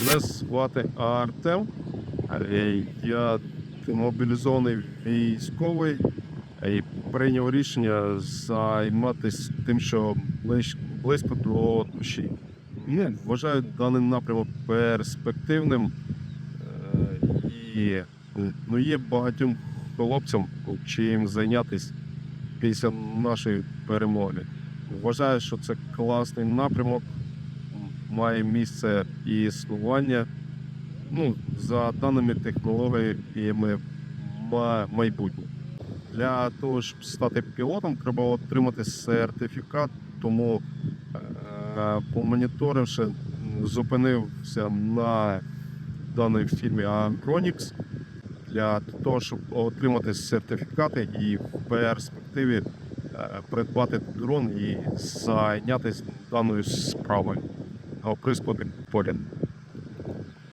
Мене звати Артем. Е, Я мобілізований військовий і прийняв рішення займатися тим, що близько до душі. Вважаю даний напрямок перспективним е, і ну, є багатьом хлопцям, чим зайнятися після нашої перемоги. Вважаю, що це класний напрямок, має місце і існування. Ну, за даними технологіями майбутнє. Для того, щоб стати пілотом, треба отримати сертифікат, тому е, помоніторивши, зупинився на даній фірмі Acronix для того, щоб отримати сертифікати і в перспективі е, придбати дрон і зайнятися даною справою. or please put it for them.